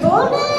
Bye.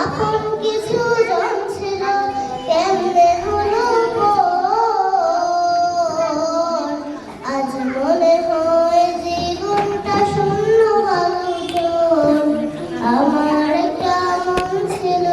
আপন কিছু জন ছিল কেমনে আজ মনে হয় জীবনটা শূন্য আমার একটা মন ছিল।